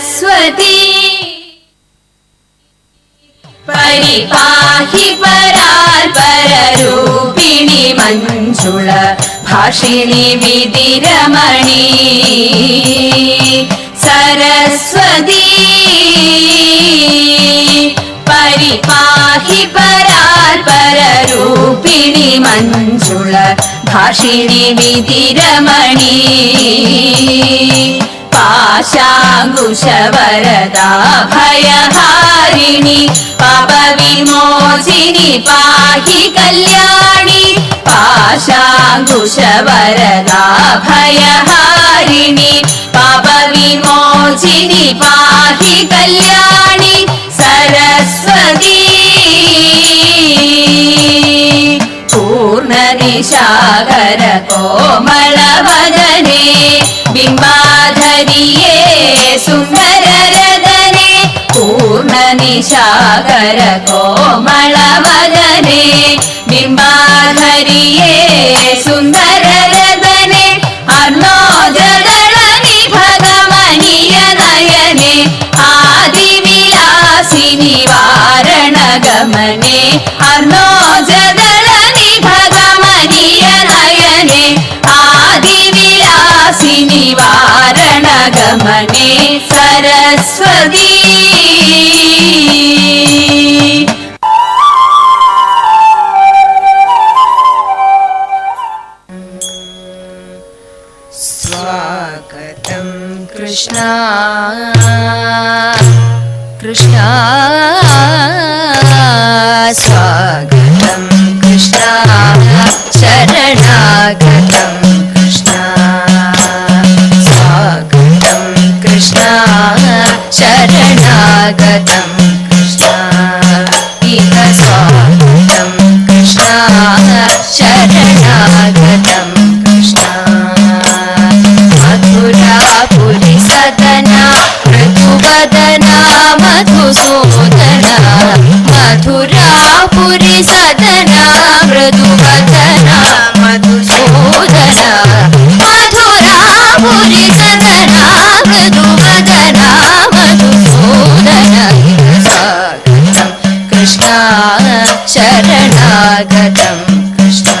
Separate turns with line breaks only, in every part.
सरस्वती। परिपाहि पराल् पररूपिणि मञ्जुळ भाषिणि विदिरमणि सरस्वती। परिपाहि पराल् पररूपिणि मञ्जूळ भाषिणि विदिरमणि पाशा पाशाङ्कुशवरदा भयहारिणि पापविमोचिनि पाहि कल्याणि पाशाङ्कुशवरदा भयहारिणि पापविमोचिनि पाहि कल्याणि सरस्वती। पूर्णनिशाकर कोमलवदने ബിംബാധരിയേ സുന്ദരരതനെ പൂർണനിശാകര കോമളവദനെ ബിംബാധരിയേ സുന്ദരരതനെ അർണോജദള നിഭഗമനീയ നയനെ ആദിവിലാസിനി വാരണഗമനെ അർണോ आदिविलासिनि वारणगमने सरस्वती।
स्वागतं कृष्णा। कृष्णा सदना मृदुवदना मधुसूदना मधुरापुरि सदना मृदुवदना मधुसूदना स्वागतं कृष्णा शरणागतं कृष्णा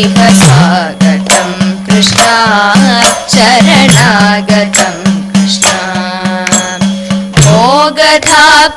इह स्वागतं कृष्णा शरणागतं कृष्णा। भोगधाप्तसुलभा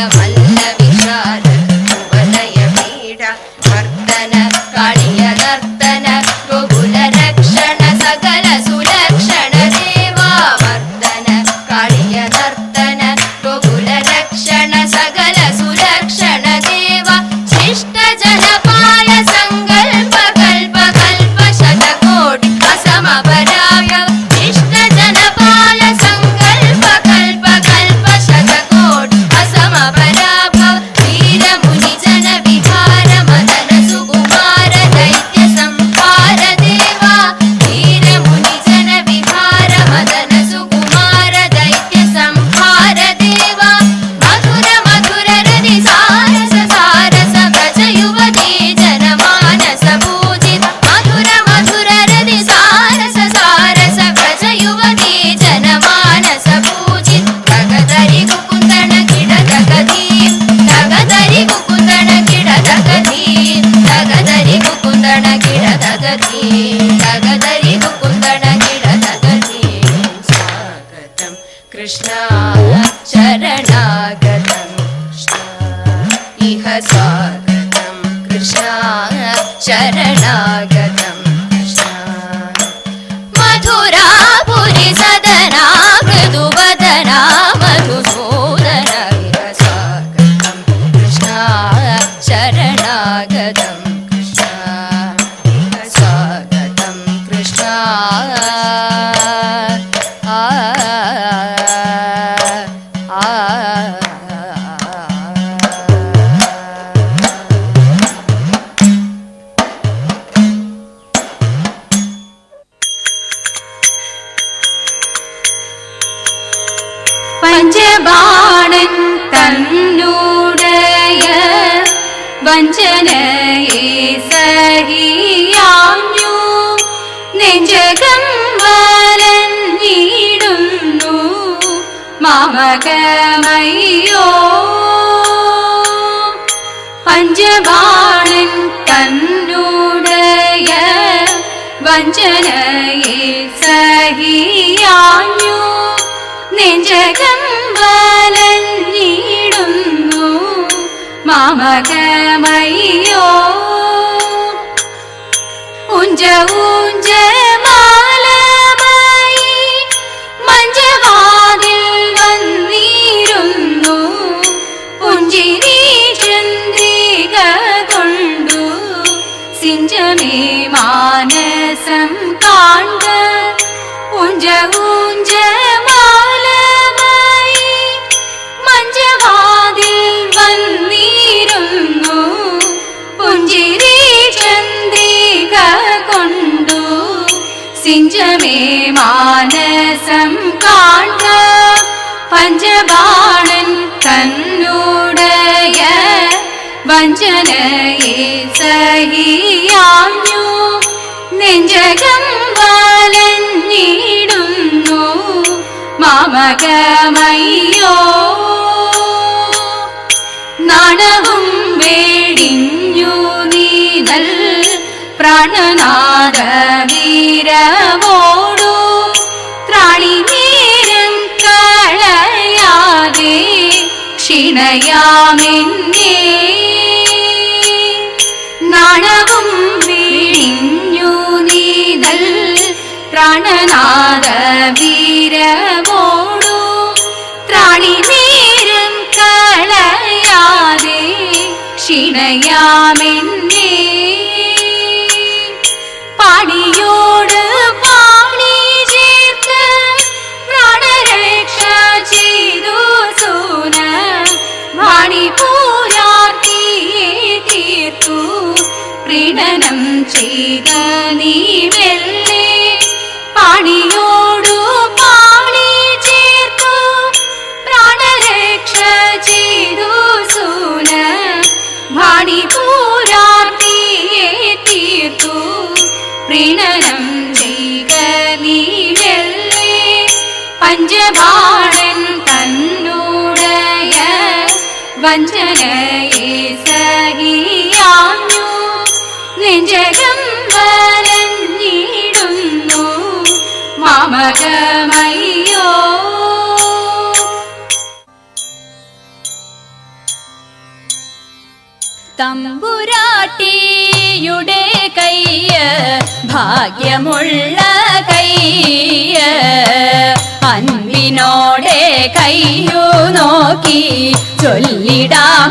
la mala. ಶರಣಾಗ
പഞ്ചബാണൻ തന്നൂടയ വഞ്ചനയെ സഹിയാഞ്ഞു. നെഞ്ചകം വലഞ്ഞിടുന്നു മാമകമയ്യോ. പഞ്ചബാണൻ തന്നൂടയ വഞ്ചനയെ സഹിയാഞ്ഞു. നെഞ്ചകം വലഞ്ഞിടുന്നു മാമകമയ്യോ. ഉഞ്ച ഊഞ്ച മാലമായി വന്നിരുന്നു. മാനസം കാണ്ട ഉഞ്ച ഊഞ്ച സിഞ്ചമേ മാനസം കാണ പഞ്ചബാണൻ തന്നൂടയ വഞ്ചനയെ സഹിയാഞ്ഞു. നെഞ്ചകം വലഞ്ഞിടുന്നു മാമകമയ്യോ. നാണവും വേടിഞ്ഞു നീതൽ പ്രാണനാദ വീരവോടു ക്ഷീണയാമെന്നേ നാണവും വീഴിഞ്ഞു നീതൽ പ്രണനാദ വീരമോടു ത്രാണി നേരം കളയാതെ ക്ഷീണയാമെന്നേ പ്രീണനം ചെയ്ത നീ വെള്ളേ പാണിയോടു പാണി ചേർത്തു പ്രാണരക്ഷ ചെയ്തു സൂന. വാണി പൂരാർത്തിയെ തീർത്തു പ്രീണനം ചെയ്ത നീ വെള്ളേ പഞ്ചബാണൻ തന്നൂടയ വഞ്ചനയെ തമ്പുരാട്ടിയുടെ കയ്യ് ഭാഗ്യമുള്ള കയ്യ്. അൻപിനോടെ കയ്യു നോക്കി ചൊല്ലിടാം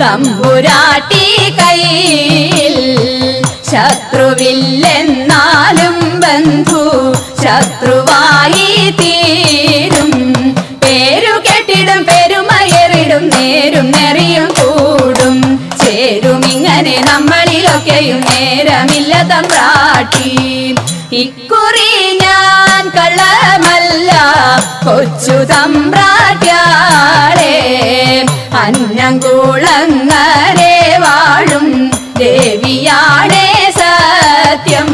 തമ്പുരാട്ടി കയ്യിൽ ശത്രുവില്ലെന്നാലും ബന്ധു ശത്രുവായി തീരും. പേരു കെട്ടിടും പെരുമയറിടും നേരും നെറിയും കൂടും. ചേരും ഇങ്ങനെ നമ്മളിലൊക്കെയും നേരമില്ല തമ്പ്രാട്ടി. ഇക്കുറി കള്ളമല്ല കൊച്ചു തമ്പ്രാട്യാളെ അന്നംകൂളങ്ങരെ വാഴും ദേവിയാണേ സത്യം.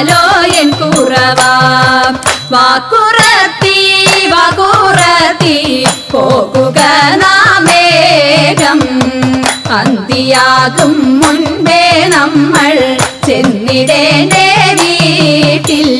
പൊട്ടിച്ചാലോ എൻ കുറവാ. വാക്കുറത്തി വാക്കുറത്തി പോകുക നാമേകം അന്തിയാകും മുൻപേ നമ്മൾ ചെന്നിടേണ്ടേ വീട്ടിൽ.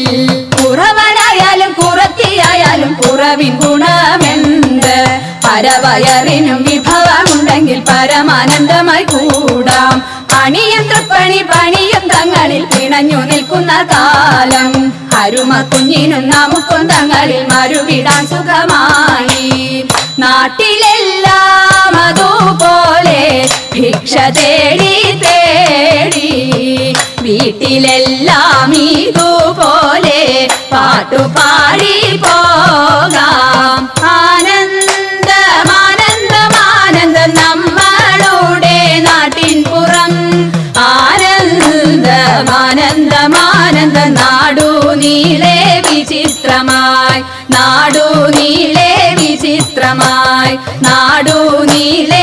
കുറവനായാലും കുറത്തിയായാലും കുറവിൻ ഗുണമെന്ത്? പരവയറിനും വിഭവമുണ്ടെങ്കിൽ പരമാനന്ദമായി കൂടാം. പണിയും തൃപ്പണി പണിയും തങ്ങളിൽ പിണഞ്ഞു നിൽക്കുന്ന കാലം. അരുമ കുഞ്ഞിനും നമുക്കും തങ്ങളിൽ മറുവിടാൻ സുഖമായി. നാട്ടിലെല്ലാം അതുപോലെ ഭിക്ഷ തേടി തേടി വീട്ടിലെല്ലാം ഇതുപോലെ പാട്ടുപാടി പോകാം. ആനന്ദമാനന്ദമാനന്ദം നമ്മളുടെ ആനന്ദം പുറം ആനന്ദമാനന്ദമാനന്ദ നാടു നീളെ വിചിത്രമായി നാടു നീളെ വിചിത്രമായി നാടു നീളെ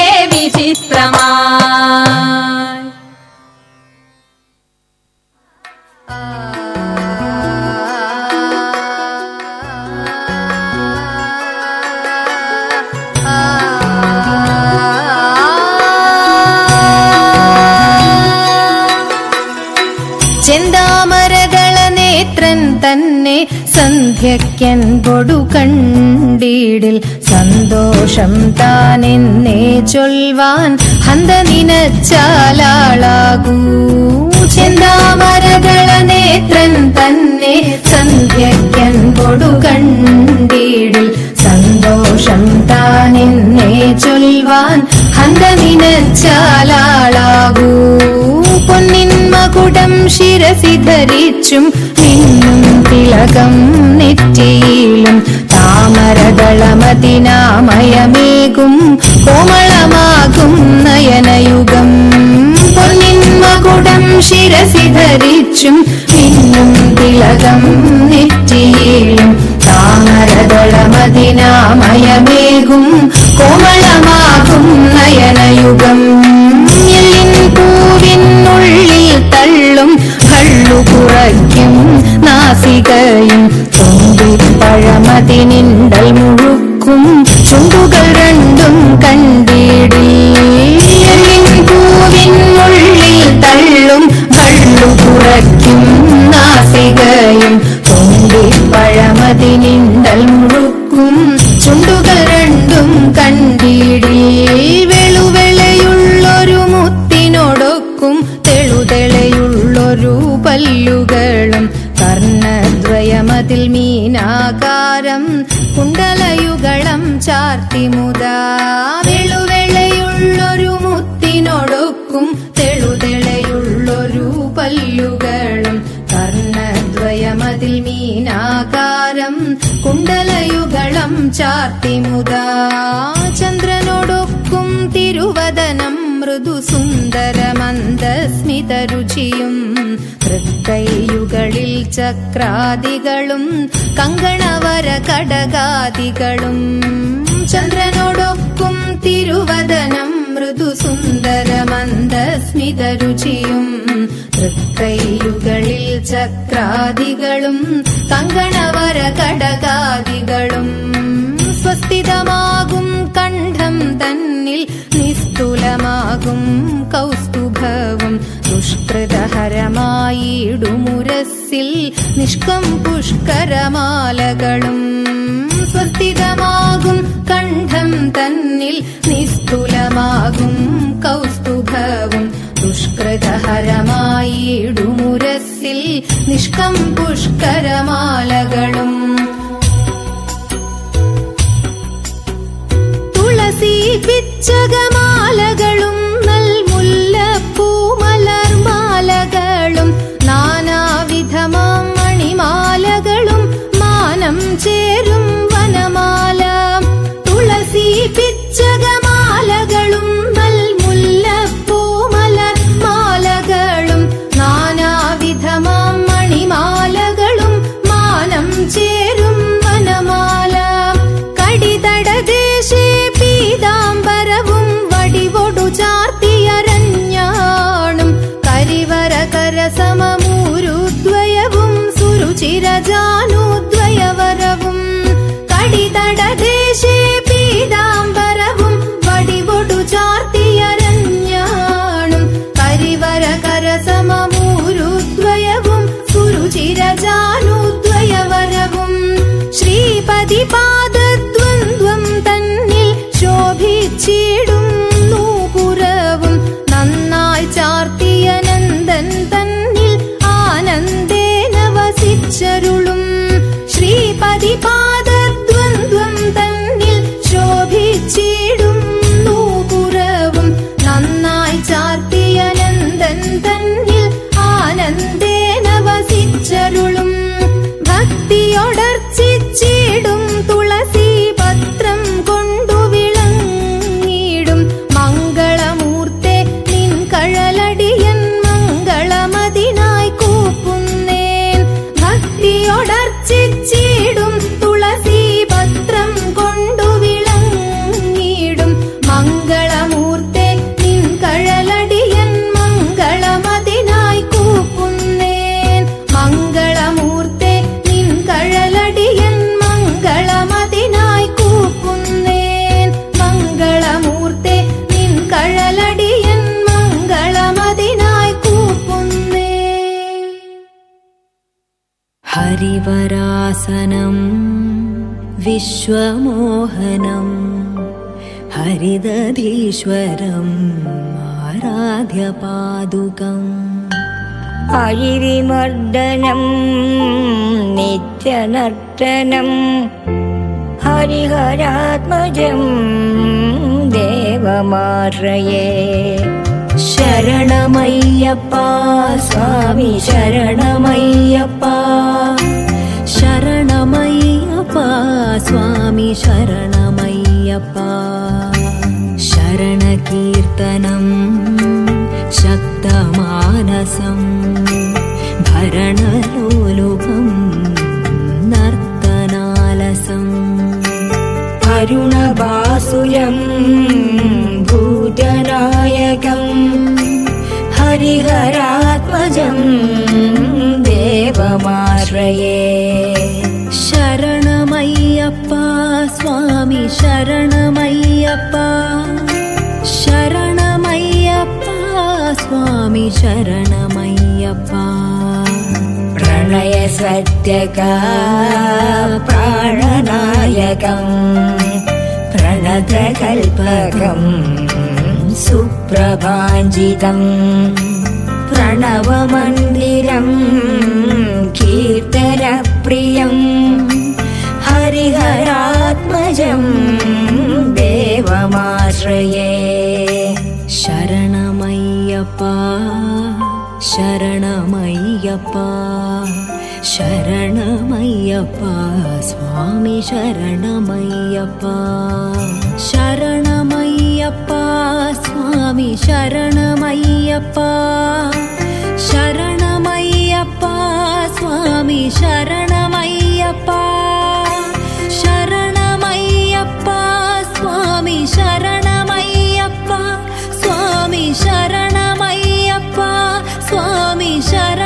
സന്ധ്യക്കൻ പൊടു കണ്ടിടിൽ സന്തോഷം താനെന്നേ ചൊൽവാൻ ഹന്ത നിനച്ചാലാളാകൂ ചെന്താമരകള നേത്രൻ തന്നെ സന്ധ്യക്കൻ പൊടു കണ്ടിടിൽ സന്തോഷം താനെന്നേ ചൊൽവാൻ ഹന്ത നിനച്ചാലാളാകൂ പൊന്നിൻ മകുടം ശിരസി ധരിച്ചും മിന്നും തിലകം നെറ്റിയിലും താമരതളമതിനാമയമേകും കോമളമാകും നയനയുഗം. പൊന്നിന്മകുടം ശിരസി ധരിച്ചും മിന്നും തിലകം നെറ്റിയിലും താമരതളമതിനാമയമേകും കോമളമാകും ചുണ്ടിപ്പഴമതിനിണ്ടൽ മുഴുക്കും ചുണ്ടുകൾ രണ്ടും കണ്ടിടി. പൂവിനുള്ളിൽ തള്ളും കള്ളു കുറയ്ക്കും നാസികയും. ചുണ്ടിപ്പഴമതിനിണ്ടൽ മുഴുക്കും ചുണ്ടുകൾ രണ്ടും കണ്ടിടി. വെളുവെളയുള്ളൊരു മുത്തിനോടൊക്കും തെളുതെളയുള്ളൊരു പല്ലുകളും. കർണദ്വയമതിൽ മീനാകാരം കുണ്ടലയുഗളം ചാർത്തി മുതാ. വെളുവെളയുള്ളൊരു മുത്തിനോടൊക്കും തെളുതെളയുള്ളൊരു പല്ലുകളും. വർണദ്വയമതിൽ മീനാകാരം കുണ്ടലയുഗളം ചാർത്തി മുതാ. ചന്ദ്രനോടൊക്കും തിരുവദനം മൃദു സുന്ദരമന്ദസ്മിതരുചിയും തൃക്കൈയുകളിൽ ചക്രാദികളും കങ്കണവര കടകാദികളും ചന്ദ്രനോടൊക്കും തിരുവദനം മൃദു സുന്ദരമന്ദസ്മിതരുചിയും തൃക്കൈയുകളിൽ ചക്രാദികളും കങ്കണവര കടകാദികളും സ്വസ്ഥിതമാകും കണ്ഠം തന്നിൽ നിസ്തുലമാകും കൗസ്തുഭവും. ദുഷ്കൃതഹരമായിടുമുരസിൽ നിഷ്കം പുഷ്കരമാലകളും സ്വസ്ഥിതമാകും കണ്ഠം തന്നിൽ നിസ്തുലമാകും കൗസ്തുഭവും. ദുഷ്കൃതഹരമായിടുമുരസിൽ നിഷ്കം പുഷ്കരമാലകളും പിച്ചകമാലകളും
विश्वमोहनं हरिदधीश्वरम् आराध्यपादुकम्
अयिविमर्दनं नित्यनर्तनं हरिहरात्मजं देवमाश्रये
शरणमय्यप्पा स्वामी शरणमय्यप्पा शरणमय ശരണമയ്യപ്പ സ്വാമി ശരണമയ്യപ്പ. ശരണകീർത്തനം ശക്തമാനസം ഭരണലോലുപം
നർത്തനാലസം. അരുണവാസുയം ഭൂതനായകം ഹരിഹരാത്മജം ദേവമാശ്രയേ.
शरणमय्यप्पा शरणमय्यप्पा स्वामी शरणमय्यप्पा।
प्रणयसत्यका प्राणनायकम् प्रणतकल्पकम् सुप्रभाञ्जितम् प्रणवमन्दिरम् कीर्तनप्रियम् हरिहरा ராஜம் தேவமாஸ்ரயே சரணமையப்பா சரணமையப்பா
शरणमय्यप्पा स्वामी शरणमय्यप्पा शरणमय्यप्पा स्वामी शरणमय्यप्पा शरणमय्यप्पा स्वामी शरणमय्यप्पा शरणमय्यप्पा स्वामी शरणमय्यप्पा स्वामी शरण